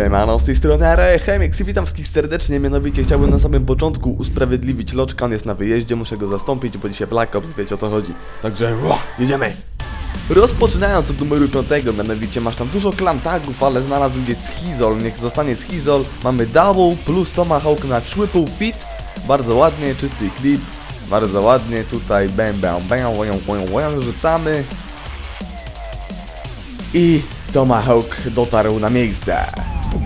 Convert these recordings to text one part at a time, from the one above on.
Siemano, z tej strony Arechemix i witam wszystkich serdecznie, mianowicie chciałbym na samym początku usprawiedliwić Loczka, on jest na wyjeździe, muszę go zastąpić, bo dzisiaj Black Ops, wiecie o co chodzi. Także, ła, jedziemy! Rozpoczynając od numeru 5, mianowicie masz tam dużo klan tagów, ale znalazł gdzieś schizol, niech zostanie schizol. Mamy double plus tomahawk na triple fit, bardzo ładnie, czysty klip, bardzo ładnie, tutaj bam bam bam, łają, łają, łają, rzucamy. I Tomahawk dotarł na miejsce.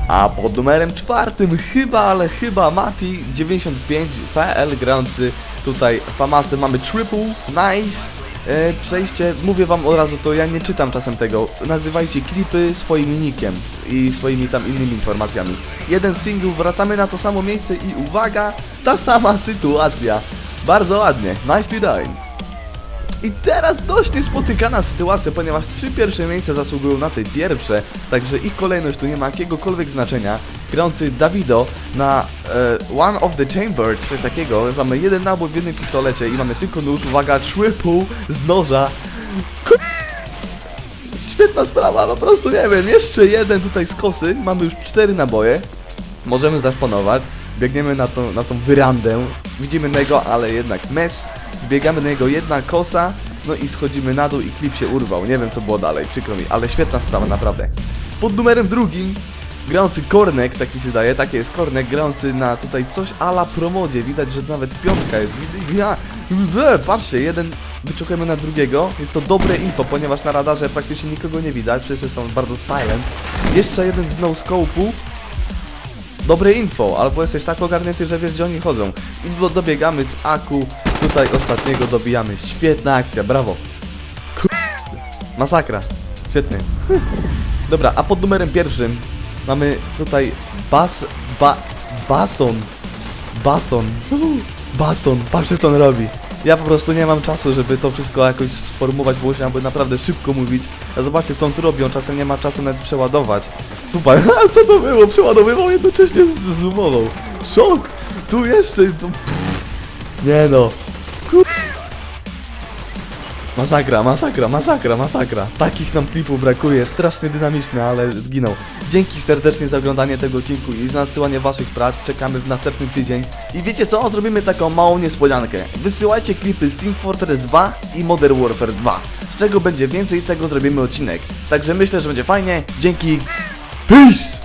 A pod numerem czwartym chyba, ale chyba Mati 95PL grający tutaj Famasy mamy triple, nice. E, przejście, mówię wam od razu, to ja nie czytam czasem tego. Nazywajcie klipy swoim nickiem i swoimi tam innymi informacjami. Jeden single, wracamy na to samo miejsce i uwaga, ta sama sytuacja. Bardzo ładnie, nicely done. I teraz dość niespotykana sytuacja, ponieważ trzy pierwsze miejsca zasługują na te pierwsze, także ich kolejność tu nie ma jakiegokolwiek znaczenia. Grający Davido na e, One of the Chambers, coś takiego, mamy jeden nabój w jednym pistolecie i mamy tylko nóż, uwaga, triple z noża. Świetna sprawa, po prostu nie wiem, jeszcze jeden tutaj z kosy, mamy już cztery naboje, możemy zaszponować, biegniemy na tą, na tą wyrandę, widzimy niego, ale jednak mes, biegamy na niego jedna kosa, no i schodzimy na dół i klip się urwał, nie wiem co było dalej, przykro mi, ale świetna sprawa, naprawdę. Pod numerem drugim, grający Kornek, tak mi się daje, takie jest Kornek, grający na tutaj coś ala promodzie, widać, że nawet piątka jest, ja, patrzcie, jeden wyczekujemy na drugiego, jest to dobre info, ponieważ na radarze praktycznie nikogo nie widać, wszyscy są bardzo silent. Jeszcze jeden z no-scope'u, dobre info, albo jesteś tak ogarnięty, że wiesz gdzie oni chodzą. I do, dobiegamy z Aku, tutaj ostatniego dobijamy. Świetna akcja, brawo. Kur... Masakra. Świetny. Dobra, a pod numerem pierwszym mamy tutaj bas... ba... bason. Bason. Bason, patrzcie co on robi. Ja po prostu nie mam czasu, żeby to wszystko jakoś sformułować, bo musiałbym naprawdę szybko mówić. A zobaczcie co on tu robi, on czasem nie ma czasu nawet przeładować. Super, a co to było? Przeładowywał jednocześnie z- zoomował. Szok! Tu jeszcze, tu... Nie no. Kur... Masakra, masakra, masakra, masakra. Takich nam klipów brakuje, strasznie dynamiczny, ale zginął. Dzięki serdecznie za oglądanie tego odcinku i za nadsyłanie waszych prac. Czekamy w następny tydzień. I wiecie co? Zrobimy taką małą niespodziankę. Wysyłajcie klipy z Team Fortress 2 i Modern Warfare 2. Z czego będzie więcej, tego zrobimy odcinek. Także myślę, że będzie fajnie. Dzięki. Peace!